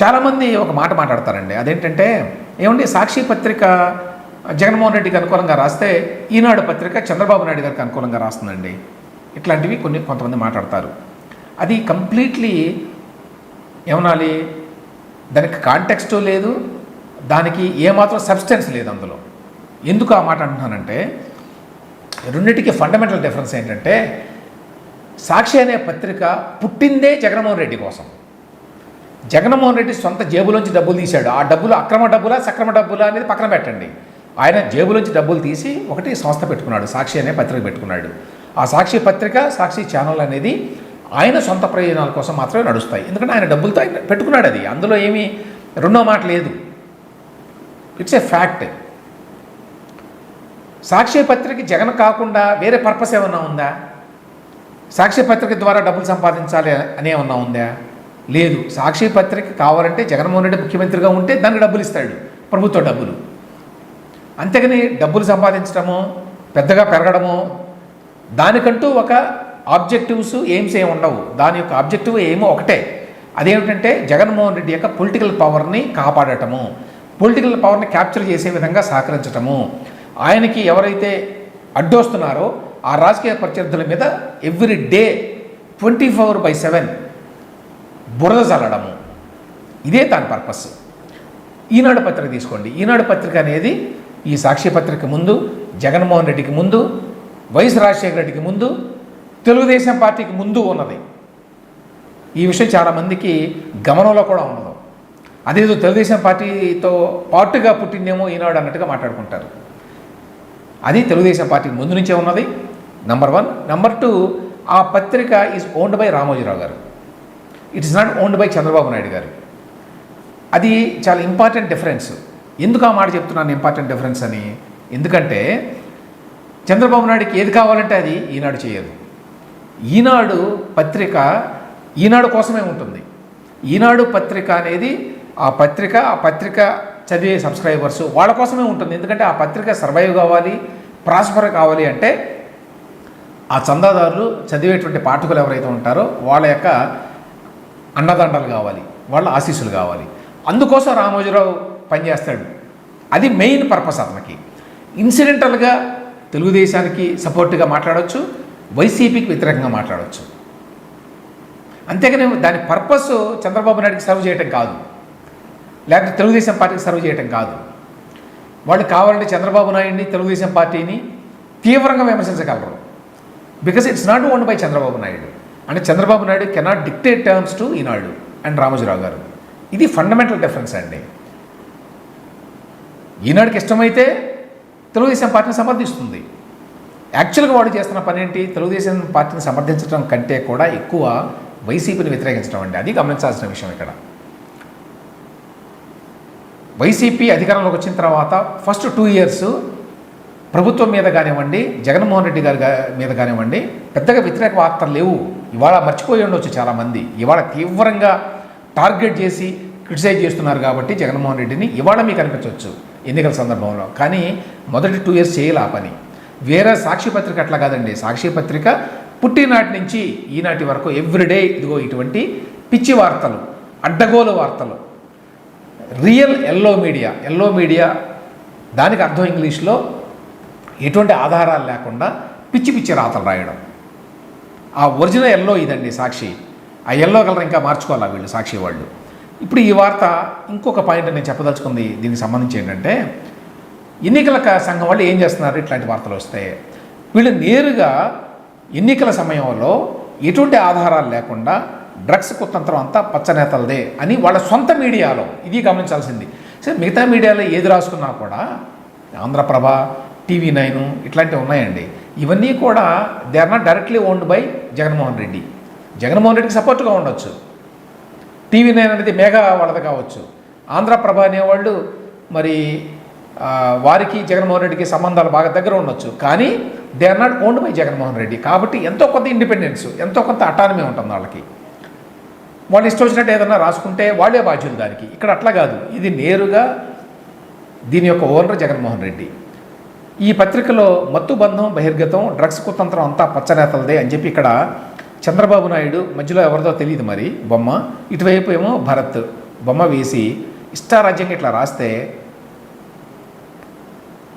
చాలామంది ఒక మాట మాట్లాడతారండి. అదేంటంటే ఏమండి సాక్షి పత్రిక జగన్మోహన్ రెడ్డికి అనుకూలంగా రాస్తే ఈనాడు పత్రిక చంద్రబాబు నాయుడు గారికి అనుకూలంగా రాస్తుందండి. ఇట్లాంటివి కొన్ని కొంతమంది మాట్లాడతారు. అది కంప్లీట్లీ ఏమనాలి? దానికి కాంటెక్స్టు లేదు దానికి ఏమాత్రం సబ్స్టెన్స్ లేదు అందులో. ఎందుకు ఆ మాట అంటున్నానంటే రెండింటికి ఫండమెంటల్ డిఫరెన్స్ ఏంటంటే సాక్షి అనే పత్రిక పుట్టిందే జగన్మోహన్ రెడ్డి కోసం. జగన్మోహన్ రెడ్డి సొంత జేబులోంచి డబ్బులు తీశాడు. ఆ డబ్బులు అక్రమ డబ్బులా సక్రమ డబ్బులా అనేది పక్కన పెట్టండి. ఆయన జేబులోంచి డబ్బులు తీసి ఒకటి సంస్థ పెట్టుకున్నాడు సాక్షి అనే పత్రిక పెట్టుకున్నాడు. ఆ సాక్షి పత్రిక సాక్షి ఛానల్ అనేది ఆయన సొంత ప్రయోజనాల కోసం మాత్రమే నడుస్తాయి. ఎందుకంటే ఆయన డబ్బులతో ఆయన పెట్టుకున్నాడు అది. అందులో ఏమీ రెండో మాట లేదు. ఇట్స్ ఏ ఫ్యాక్ట్ సాక్షి పత్రిక జగన్ కాకుండా వేరే పర్పస్ ఏమన్నా ఉందా? సాక్షి పత్రిక ద్వారా డబ్బులు సంపాదించాలి అనే ఏమన్నా ఉందా? లేదు. సాక్షి పత్రిక కావాలంటే జగన్మోహన్ రెడ్డి ముఖ్యమంత్రిగా ఉంటే దానికి డబ్బులు ఇస్తాడు. ప్రభుత్వ డబ్బులు. అంతేగాని డబ్బులు సంపాదించడము పెద్దగా పెరగడము దానికంటూ ఒక ఆబ్జెక్టివ్స్ ఎయిమ్స్ ఏమి ఉండవు. దాని యొక్క ఆబ్జెక్టివ్ ఏమో ఒకటే. అదేమిటంటే జగన్మోహన్ రెడ్డి యొక్క పొలిటికల్ పవర్ని కాపాడటము. పొలిటికల్ పవర్ని క్యాప్చర్ చేసే విధంగా సహకరించటము. ఆయనకి ఎవరైతే అడ్డొస్తున్నారో ఆ రాజకీయ ప్రత్యర్థుల మీద every day twenty four by seven బురద చల్లడము ఇదే దాని పర్పస్. ఈనాడు పత్రిక తీసుకోండి. ఈనాడు పత్రిక అనేది ఈ సాక్షి పత్రిక ముందు జగన్మోహన్ రెడ్డికి ముందు వైఎస్ రాజశేఖర రెడ్డికి ముందు తెలుగుదేశం పార్టీకి ముందు ఉన్నది. ఈ విషయం చాలామందికి గమనంలో కూడా ఉండదు. అదేదో తెలుగుదేశం పార్టీతో పాటుగా పుట్టిందేమో ఈనాడు అన్నట్టుగా మాట్లాడుకుంటారు. అది తెలుగుదేశం పార్టీకి ముందు నుంచే ఉన్నది. నంబర్ వన్ నంబర్ టూ ఆ పత్రిక ఈజ్ ఓన్డ్ బై రామోజీరావు గారు. It is not owned by Chandrababu Naidu గారు. అది చాలా ఇంపార్టెంట్ డిఫరెన్స్ ఎందుకు ఆ మాట చెప్తున్నాను ఇంపార్టెంట్ డిఫరెన్స్ అని? ఎందుకంటే చంద్రబాబు నాయుడుకి ఏది కావాలంటే అది ఈనాడు చేయదు. ఈనాడు పత్రిక ఈనాడు కోసమే ఉంటుంది. ఈనాడు పత్రిక అనేది ఆ పత్రిక ఆ పత్రిక చదివే సబ్స్క్రైబర్స్ వాళ్ళ కోసమే ఉంటుంది. ఎందుకంటే ఆ పత్రిక సర్వైవ్ కావాలి ప్రాస్పర్ కావాలి అంటే ఆ చందాదారులు చదివేటువంటి పాఠకులు ఎవరైతే ఉంటారో వాళ్ళ యొక్క అన్నదండలు కావాలి వాళ్ళ ఆశీస్సులు కావాలి. అందుకోసం రామోజీరావు పనిచేస్తాడు. అది మెయిన్ పర్పస్ అతనికి. ఇన్సిడెంటల్గా తెలుగుదేశానికి సపోర్ట్గా మాట్లాడవచ్చు వైసీపీకి వ్యతిరేకంగా మాట్లాడవచ్చు అంతేగాని దాని పర్పస్ చంద్రబాబు నాయుడికి సర్వ్ చేయటం కాదు. లేకపోతే తెలుగుదేశం పార్టీకి సర్వ్ చేయటం కాదు. వాళ్ళు కావాలంటే చంద్రబాబు నాయుడిని తెలుగుదేశం పార్టీని తీవ్రంగా విమర్శించగలరు. Because it's not own by Chandrababu Naidu. అంటే Chandrababu Naidu cannot dictate terms to Eenadu and Ramoji Rao గారు ఇది ఫండమెంటల్ డిఫరెన్స్ అండి. ఈనాడుకి ఇష్టమైతే తెలుగుదేశం పార్టీని సమర్థిస్తుంది. యాక్చువల్గా వాడు చేస్తున్న పని ఏంటి? తెలుగుదేశం పార్టీని సమర్థించడం కంటే కూడా ఎక్కువ వైసీపీని వ్యతిరేకించడం అండి. అది గమనించాల్సిన విషయం ఇక్కడ. వైసీపీ అధికారంలోకి వచ్చిన తర్వాత ఫస్ట్ టూ ఇయర్స్ ప్రభుత్వం మీద కానివ్వండి జగన్మోహన్ రెడ్డి గారి మీద కానివ్వండి పెద్దగా వ్యతిరేక వార్తలు లేవు. ఇవాళ మర్చిపోయి ఉండొచ్చు చాలామంది. ఇవాళ తీవ్రంగా టార్గెట్ చేసి క్రిటిసైజ్ చేస్తున్నారు కాబట్టి జగన్మోహన్ రెడ్డిని ఇవాళ మీకు అనిపించవచ్చు ఎన్నికల సందర్భంలో. కానీ మొదటి టూ ఇయర్స్ చేయాలి ఆ పని. వేరే సాక్షి పత్రిక అట్లా కాదండి. సాక్షి పత్రిక పుట్టినాటి నుంచి ఈనాటి వరకు ఎవ్రీడే ఇదిగో ఇటువంటి పిచ్చి వార్తలు అడ్డగోలు వార్తలు. Real yellow media yellow media దానికి అర్థం ఇంగ్లీష్లో ఎటువంటి ఆధారాలు లేకుండా పిచ్చి పిచ్చి రాతలు రాయడం. ఆ ఒరిజినల్ ఎల్లో ఇదండి సాక్షి. ఆ ఎల్లో కలర్ ఇంకా మార్చుకోవాలా వీళ్ళు సాక్షి వాళ్ళు. ఇప్పుడు ఈ వార్త ఇంకొక పాయింట్ నేను చెప్పదలుచుకుంది దీనికి సంబంధించి ఏంటంటే ఎన్నికల సంఘం వాళ్ళు ఏం చేస్తున్నారు? ఇట్లాంటి వార్తలు వస్తే వీళ్ళు నేరుగా ఎన్నికల సమయంలో ఎటువంటి ఆధారాలు లేకుండా డ్రగ్స్ కుతంత్రం అంతా పచ్చనేతలదే అని వాళ్ళ సొంత మీడియాలో ఇది గమనించాల్సింది. సరే మిగతా మీడియాలో ఏది రాసుకున్నా కూడా ఆంధ్రప్రభ టీవీ నైన్ ఇట్లాంటివి ఉన్నాయండి. ఇవన్నీ కూడా they are not directly owned by Jaganmohan Reddy. Jaganmohan రెడ్డికి సపోర్ట్గా ఉండొచ్చు. టీవీ నైన్ అనేది మేఘా వాళ్ళది కావచ్చు. ఆంధ్రప్రభ అనేవాళ్ళు మరి వారికి జగన్మోహన్ రెడ్డికి సంబంధాలు బాగా దగ్గర ఉండొచ్చు. కానీ they are not owned by Jaganmohan Reddy. కాబట్టి ఎంతో కొంత ఇండిపెండెన్స్ ఎంతో కొంత అటానమీ ఉంటుంది వాళ్ళకి. వాళ్ళు ఇష్టం వచ్చినట్టు ఏదన్నా రాసుకుంటే వాళ్ళే బాధ్యులు దానికి. ఇక్కడ అట్లా కాదు. ఇది నేరుగా దీని యొక్క ఓనర్ జగన్మోహన్ రెడ్డి. ఈ పత్రికలో మత్తు బంధం బహిర్గతం డ్రగ్స్ కుతంత్రం అంతా పచ్చనేతలదే అని చెప్పి ఇక్కడ చంద్రబాబు నాయుడు మధ్యలో ఎవరిదో తెలియదు మరి బొమ్మ. ఇటువైపు ఏమో భరత్ బొమ్మ వేసి ఇష్టారాజ్యంగా ఇట్లా రాస్తే